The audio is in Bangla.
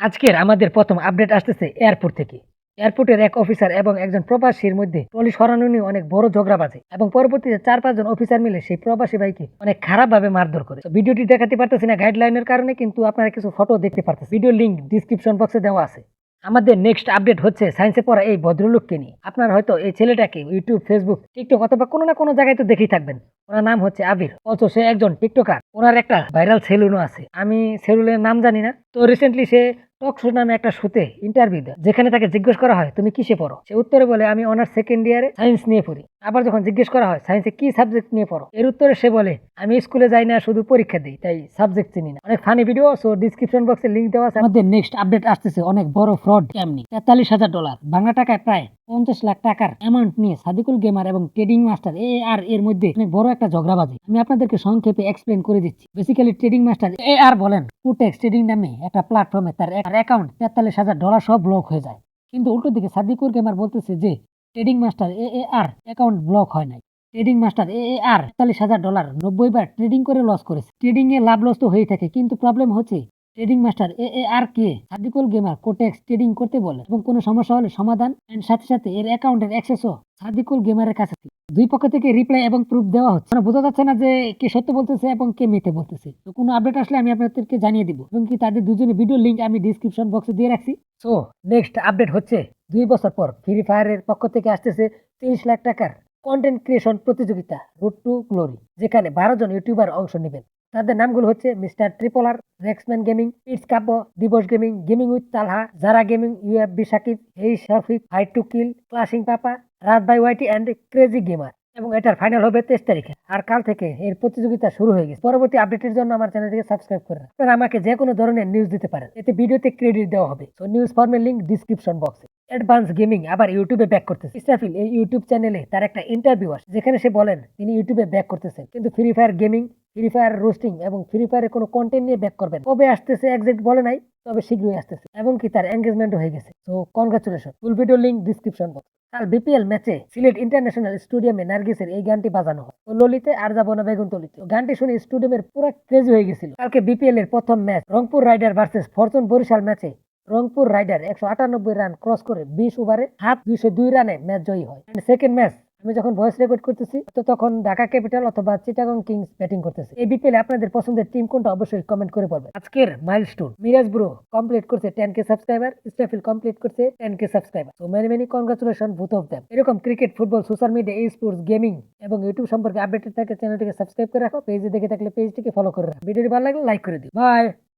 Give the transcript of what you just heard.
আজকের আমাদের প্রথম আপডেট আসতেছে এয়ারপোর্ট থেকে। এয়ারপোর্টের এক অফিসার এবং একজন প্রবাসীর মধ্যে ট্রলি সরানো নিয়ে অনেক বড় ঝগড়া বাজে এবং পরবর্তীতে চার পাঁচজন অফিসার মিলে সেই প্রবাসী ভাইকে অনেক খারাপ ভাবে মারধর করে। ভিডিওটি দেখাতে পারতেছি না গাইডলাইনের কারণে, কিন্তু আপনারা কিছু ফটো দেখতে পারতেছেন। ভিডিও লিঙ্ক ডিসক্রিপশন বক্সে দেওয়া আছে। আমাদের নেক্সট আপডেট হচ্ছে সায়েন্সে পড়া এই ভদ্রলোককে নিয়ে। আপনার হয়তো এই ছেলেটাকে ইউটিউব ফেসবুক টিকটক অথবা কোনো না কোনো জায়গায় তো দেখেই থাকবেন। ওনার নাম হচ্ছে আবির। অথচ সে একজন টিকটকার ওনার একটা ভাইরাল সেলুনও আছে। আমি সেলুনের নাম জানি না। তো রিসেন্টলি সে টক শো নামে একটা শুতে ইন্টারভিউ দেয়, যেখানে তাকে জিজ্ঞেস করা হয়, তুমি কিসে পড়ো? সে উত্তরে বলে, আমি অনার্স সেকেন্ড ইয়ারে সায়েন্স নিয়ে পড়ি। আবার যখন জিজ্ঞেস করা হয় সায়েন্সে কি সাবজেক্ট নিয়ে পড়ো? এর উত্তরে সে বলে, আমি স্কুলে যাই না, শুধু পরীক্ষা দিই, তাই সাবজেক্ট চিনি না। অনেক ফানি ভিডিও সো ডিসক্রিপশন বক্সে লিঙ্ক দেওয়া আছে। আমাদের নেক্সট আপডেট আসতেছে, অনেক বড় ফ্রড এমনি তেতাল্লিশ হাজার ডলার বাংলা টাকায় প্রায় পঞ্চাশ লাখ টাকার অ্যামাউন্ট নিয়ে সাদিকুল গেমার এবং ট্রেডিং মাস্টার এ আর এর মধ্যে অনেক বড় একটা ঝগড়া বাজে আমি আপনাদেরকে সংক্ষেপে এক্সপ্লেন করে দিচ্ছি। Basically trading master A R বলেন ফুটেক্স ট্রেডিং নামে একটা প্ল্যাটফর্মে তার অ্যাকাউন্ট তেতাল্লিশ হাজার ডলার সব ব্লক হয়ে যায়। কিন্তু উল্টো দিকে সাদিকুর গেমার বলতেছে যে trading master A A R account block হয় নাই। ট্রেডিং মাস্টার এ এ আর তেতাল্লিশ হাজার ডলার নব্বই বার ট্রেডিং করে লস করেছে। ট্রেডিং এ লাভ লস তো হয়ে থাকে, কিন্তু প্রবলেম হচ্ছে trading master A A R K Sadikul gamer Quotex trading করতে বলে এবং কোনো সমস্যা হলে সমাধান এন্ড সাথে সাথে এর অ্যাকাউন্টের অ্যাক্সেসও সাদিকুল গেমারের কাছে। দুই। পক্ষ থেকে রিপ্লাই এবং প্রুফ দেওয়া হচ্ছে। মানে বোঝা যাচ্ছে না যে কে সত্য বলতেছে এবং কে মিথ্যে বলতেছে। তো কোনো আপডেট আসলে আমি আপনাদেরকে জানিয়ে দিব এবং কি তাদের দুজনের ভিডিও লিঙ্ক আমি ডিসক্রিপশন বক্সে দিয়ে রাখছি। সো নেক্সট আপডেট হচ্ছে দুই বছর পর ফ্রি ফায়ারের পক্ষ থেকে আসতেছে তিরিশ লাখ টাকার কন্টেন্ট ক্রিয়েশন প্রতিযোগিতা রুট টু গ্লোরি যেখানে বারো জন ইউটিউবার অংশ নেবেন। তাদের নামগুলো হচ্ছে mister tripler Rexman gaming it's Kabbo Dibosh gaming gaming with Talha Zara gaming UFB Sakib এই Shafiq fight to kill clashing papa রাত by YT and crazy gamer এবং এটার ফাইনাল হবে তেইশ তারিখে। আর কাল থেকে এর প্রতিযোগিতা শুরু হয়ে গেছে। পরবর্তী আপডেটের জন্য আমার চ্যানেলটিকে সাবস্ক্রাইব করে আমাকে যে কোনো ধরনের নিউজ দিতে পারেন। এতে ভিডিওতে ক্রেডিট দেওয়া হবে। তো নিউজ ফর্মের লিঙ্ক ডিসক্রিপশন বক্সে অ্যাডভান্স গেমিং আবার ইউটিউবে ব্যাক করতেছে। ইসরাফিল এই ইউটিউব চ্যানেলে তার একটা ইন্টারভিউ আসে, যেখানে সে বলেন, তিনি ইউটিউবে ব্যাক করতেছেন। কিন্তু free fire gaming free fire roasting এবং ফ্রি ফায়ারের কোনো কন্টেন্ট নিয়ে ব্যাক করবেন কবে আসতেছে একজ্যাক্ট বলে নাই, তবে শীঘ্রই আসতেছে, এবং কি তার এঙ্গেজমেন্ট হয়ে গেছে। তো congratulation full video link description box কাল বিপিএল ম্যাচে সিলেট ইন্টারন্যাশনাল স্টেডিয়ামে নার্গিসের এই গানটি বাজানো হয়। ও ললিতে আর যাব না বেগুন তলিতে। তো গানটি শুনে স্টেডিয়ামের পুরো ক্রেজি হয়ে গেছিল। কালকে বিপিএল এর প্রথম match Rangpur rider versus fortune Barishal ম্যাচে রংপুর রাইডার একশো আটানব্বই রান ক্রস করে বিশ ওভারে হাফ দুইশো দুই রানে ম্যাচ জয়ী হয়। সেকেন্ড ম্যাচ আমি যখন ভয়েস রেকর্ড করতেছি, তো তখন ঢাকা ক্যাপিটাল অথবা চিটাগং কিংস ব্যাটিং করতেছে। এই বিপিএল আপনাদের পছন্দের টিম কোনটা অবশ্যই কমেন্ট করে বলবেন। আজকের মাইলস্টোন মিরাজ ব্রো কমপ্লিট করছে টেন কে সাবস্ক্রাইবার স্টাফিল কমপ্লিট করছে টেন কে সাবস্ক্রাইবার তো many many congratulation both of them এরকম cricket football social media sports gaming এবং ইউটিউব সম্পর্কে আপডেটেড থাকে চ্যানেলটিকে সাবস্ক্রাইব করে রাখো পেজে দেখে থাকলে পেজটিকে ফলো করে রাখো। ভিডিওটি ভালো লাগলে লাইক করে দিও। বাই